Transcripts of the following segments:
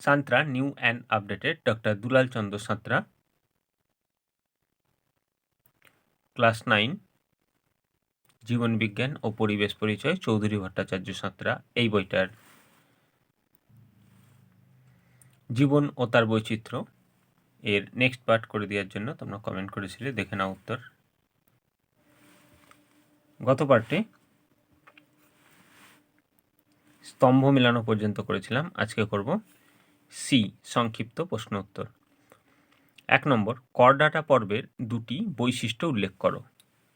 Santra, new and updated, doctor Dulal Chandra Santra class nine জীবনবিজ্ঞান ও পরিবেশ পরিচয়, চৌধুরী ভট্টাচার্য সাঁতরা এই বইটার। জীবন ও তার বৈচিত্র্য, এর নেক্সট পার্ট করে দেওয়ার জন্য তোমরা কমেন্ট করেছিলে, দেখে নাও উত্তর। গত পার্টে স্তম্ভ মেলানো পর্যন্ত করেছিলাম, আজকে করব। সি সংক্ষিপ্ত প্রশ্ন উত্তর এক নম্বর, করডাটা পর্বের দুটি বৈশিষ্ট্য উল্লেখ করো।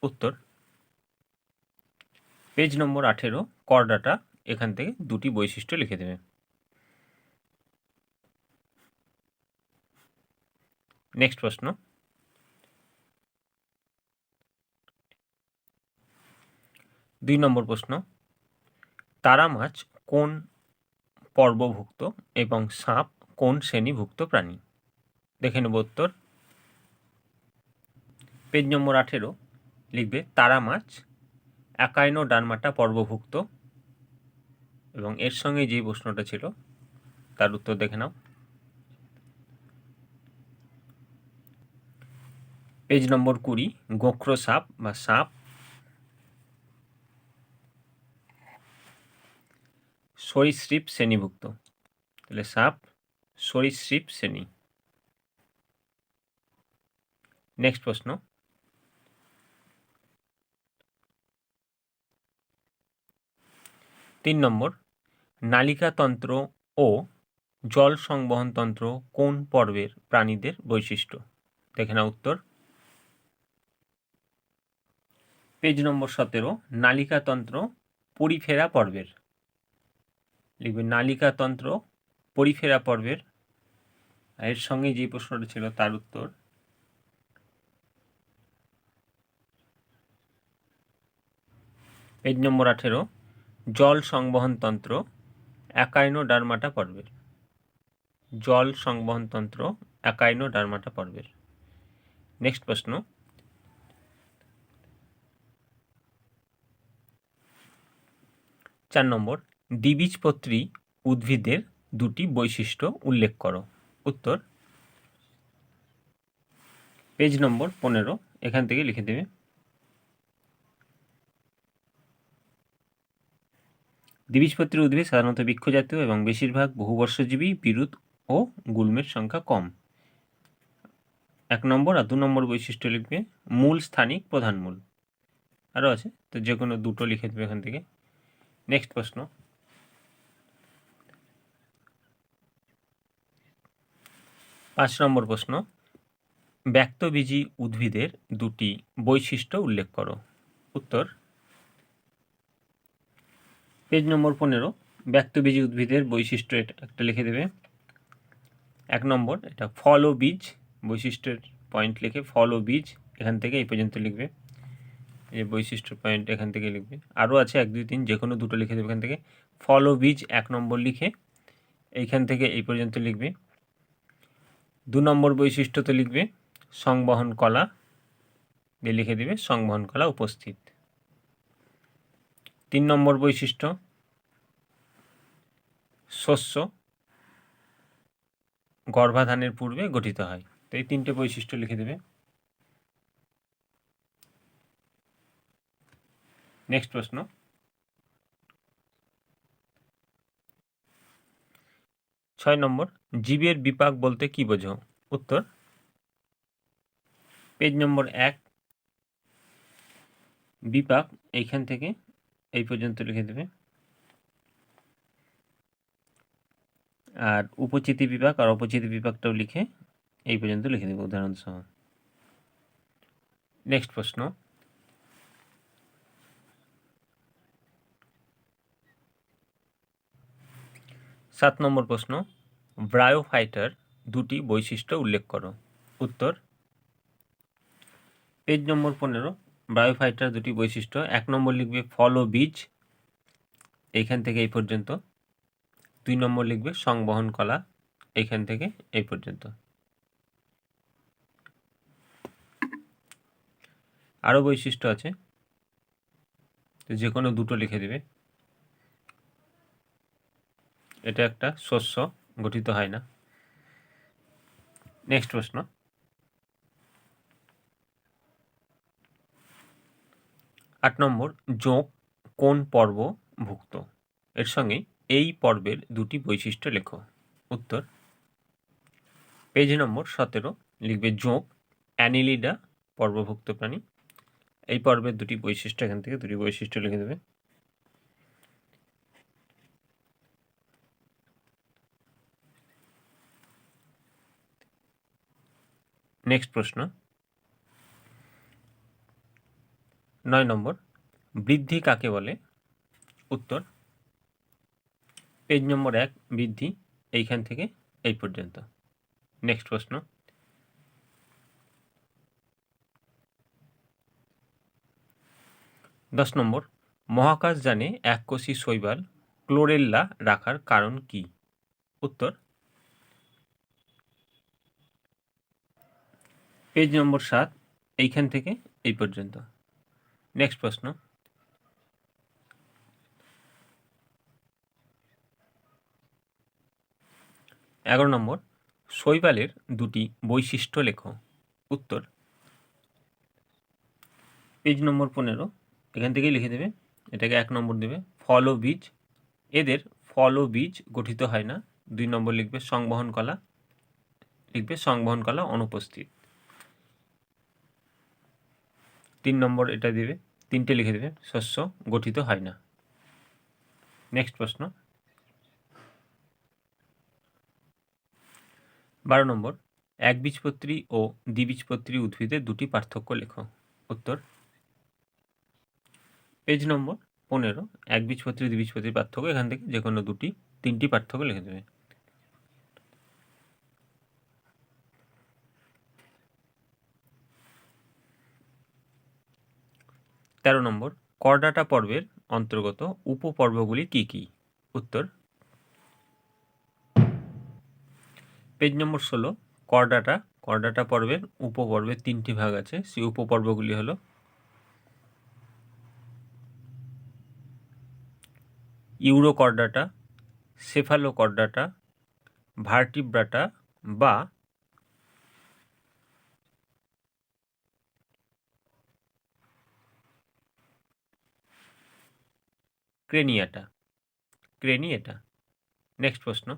উত্তর, পেজ নম্বর আঠেরো, করডাটা এখান থেকে দুটি বৈশিষ্ট্য লিখে দেবে। নেক্সট প্রশ্ন, দুই নম্বর প্রশ্ন, তারা মাছ কোন পর্বভুক্ত এবং সাপ কোন শ্রেণীভুক্ত প্রাণী? দেখে নেব উত্তর। পেজ নম্বর আঠেরো লিখবে তারা মাছ একাইনো ডানমাটা পর্বভুক্ত। এবং এর সঙ্গে যে প্রশ্নটা ছিল, তার উত্তর দেখে নাও। পেজ নম্বর কুড়ি, গোখ্র সাপ বা সাপ। সরীসৃপ শ্রেণীভুক্ত। তাহলে সাপ সরীসৃপ শ্রেণি। নেক্সট প্রশ্ন। তিন নম্বর, নালিকাতন্ত্র ও জল সংবহন তন্ত্র কোন পর্বের প্রাণীদের বৈশিষ্ট্য? দেখে না উত্তর। পেজ নম্বর সতেরো, নালিকাতন্ত্র পরিফেরা পর্বের। লিখবে নালিকাতন্ত্র পরিফেরা পর্বের। এর সঙ্গে যে প্রশ্নটা ছিল তার উত্তর। পেজ নম্বর আঠেরো, জল সংবহন তন্ত্র একাইনো ডারমাটা পর্বের। জল সংবহন তন্ত্র একাইনো ডারমাটা পর্বের। নেক্সট প্রশ্ন। চার নম্বর, দ্বিবীজপত্রী উদ্ভিদের দুটি বৈশিষ্ট্য উল্লেখ করো। উত্তর, পেজ নম্বর পনেরো, এখান থেকে লিখে দেবে। দ্বিবীজপত্রী উদ্ভিদ সাধারণত বৃক্ষজাতীয় এবং বেশিরভাগ বহুবর্ষজীবী বিরুদ ও গুল্মের সংখ্যা কম। এক নম্বর আর দু নম্বর বৈশিষ্ট্য লিখবে মূল স্থানিক প্রধান মূল। আরও আছে? তো যে কোনো দুটো লিখে দেবে এখান থেকে। নেক্সট প্রশ্ন। পাঁচ নম্বর প্রশ্ন। ব্যক্তবীজী উদ্ভিদের দুটি বৈশিষ্ট্য উল্লেখ করো। উত্তর। পেজ নম্বর পনেরো, ব্যক্তবীজী উদ্ভিদের বৈশিষ্ট্য একটা লিখে দেবে। এক নম্বর, এটা ফল ও বীজ বৈশিষ্ট্যের পয়েন্ট লিখে ফল ও বীজ এখান থেকে এই পর্যন্ত লিখবে। এই বৈশিষ্ট্য পয়েন্ট এখান থেকে লিখবে। আরও আছে এক, দুই, তিন যে কোনো দুটো লিখে দেবে এখান থেকে। ফল ও বীজ এক নম্বর লিখে এইখান থেকে এই পর্যন্ত লিখবে। দু নম্বর বৈশিষ্ট্যতে লিখবে সংবহন কলা। দিয়ে লিখে দেবে সংবহন কলা উপস্থিত। তিন নম্বর বৈশিষ্ট্য, শস্য গর্ভাধানের পূর্বে গঠিত হয়। তো এই তিনটে বৈশিষ্ট্য লিখে দেবে। নেক্সট প্রশ্ন ছয় নম্বর, জীবের বিপাক বলতে কি বোঝো? উত্তর, পেজ নম্বর এক, বিপাক এইখান থেকে এই পর্যন্ত লিখে দেবে। আর উপচিতি বিভাগ আর অপচিতি বিভাগটাও লিখে এই পর্যন্ত লিখে দেবে উদাহরণ সহ নেক্সট প্রশ্ন সাত নম্বর প্রশ্ন, ব্রায়োফাইটার দুটি বৈশিষ্ট্য উল্লেখ করো। উত্তর, পেজ নম্বর পনেরো, ব্রায়োফাইটার দুটি বৈশিষ্ট্য, এক নম্বর লিখবে ফল ও বীজ এইখান থেকে এই পর্যন্ত। দুই নম্বর লিখবে সংবহন কলা এইখান থেকে এই পর্যন্ত। আরও বৈশিষ্ট্য আছে, যে কোনো দুটো লিখে দেবে। এটা একটা শস্য, গঠিত হয় না। নেক্সট প্রশ্ন। আট নম্বর যোগ কোন পর্ব ভুক্ত? এর সঙ্গে এই পর্বের দুটি বৈশিষ্ট্য লেখো। উত্তর, পেজ নম্বর সতেরো, লিখবে যোগ অ্যানিলিডা পর্বভুক্ত প্রাণী। এই পর্বের দুটি বৈশিষ্ট্য, এখান থেকে দুটি বৈশিষ্ট্য লিখে দেবে। নেক্সট প্রশ্ন। নয় নম্বর, বৃদ্ধি কাকে বলে? উত্তর, পেজ নম্বর এক, বৃদ্ধি, এইখান থেকে এই পর্যন্ত। নেক্সট প্রশ্ন। দশ নম্বর মহাকাশযানে এককোষী শৈবাল ক্লোরেল্লা রাখার কারণ কি? উত্তর পেজ নম্বর সাত, এইখান থেকে এই পর্যন্ত। নেক্সট প্রশ্ন। এগারো নম্বর, শৈবালের দুটি বৈশিষ্ট্য লেখো। উত্তর। পেজ নম্বর পনেরো, এখান থেকেই লিখে দেবে। এটাকে এক নম্বর দেবে। ফল ও বীজ। এদের ফল ও বীজ গঠিত হয় না। দুই নম্বর লিখবে সংবহন কলা। লিখবে সংবহন কলা অনুপস্থিত। তিন নম্বর এটা দেবে, তিনটে লিখে দেবে, শস্য গঠিত হয় না। নেক্সট প্রশ্ন। বারো নম্বর একবীজপত্রী ও দ্বিবীজপত্রী উদ্ভিদের দুটি পার্থক্য লেখো। উত্তর। পেজ নম্বর পনেরো একবীজপত্রী দ্বিবীজপত্রীর পার্থক্য, এখান থেকে যে কোনো দুটি, তিনটি পার্থক্য লিখে দেবে। তেরো নম্বর, করডাটা পর্বের অন্তর্গত উপপর্বগুলি কি কি? উত্তর, পেজ নম্বর ষোলো, করডাটা করডাটা পর্বের উপপর্বের তিনটি ভাগ আছে, সেই উপপর্বগুলি হলো, ইউরোকর্ডাটা, সেফালোকর্ডাটা, ভার্টিব্রাটা বা ক্রেনিয়াটা। ক্রেনিয়েটা? নেক্সট প্রশ্ন।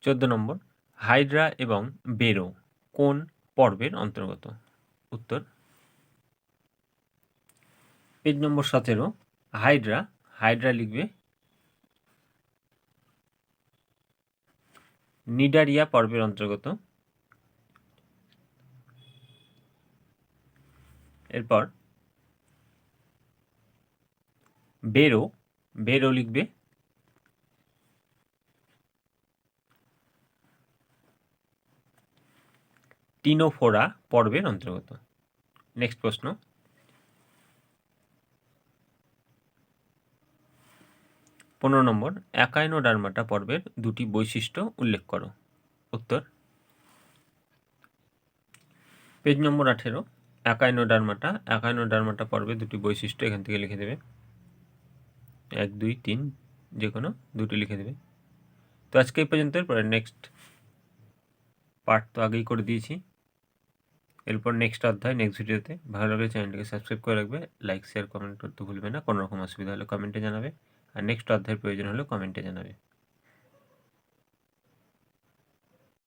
চোদ্দ নম্বর, হাইড্রা এবং বেরো কোন পর্বের অন্তর্গত? উত্তর। পেজ নম্বর সতেরো, হাইড্রা হাইড্রা লিখবে নিডারিয়া পর্বের অন্তর্গত। এরপর বেরো বেরো লিখবে। টিনোফোরা পর্বের অন্তর্গত। নেক্সট প্রশ্ন। পনেরো নম্বর একাইনোডার্মাটা পর্বের দুটি বৈশিষ্ট্য উল্লেখ করো। উত্তর। পেজ নম্বর আঠেরো। একাইনোডার্মাটা একাইনোডার্মাটা পর্বে দুটি বৈশিষ্ট্য এখান থেকে লিখে দেবে। এক, দুই, তিন যে কোনো দুটি লিখে দেবে। তো আজকে এই পর্যন্ত পরে নেক্সট পার্ট তো আগেই করে দিয়েছি। এরপর নেক্সট অধ্যায় নেক্সট ভিডিওতে ভালো লাগলে চ্যানেলটিকে সাবস্ক্রাইব করে রাখবে। লাইক শেয়ার কমেন্ট করতে ভুলবে না। কোনো রকম অসুবিধা হলে কমেন্টে জানাবে। আর নেক্সট অধ্যায়ের প্রয়োজন হলে কমেন্টে জানাবে।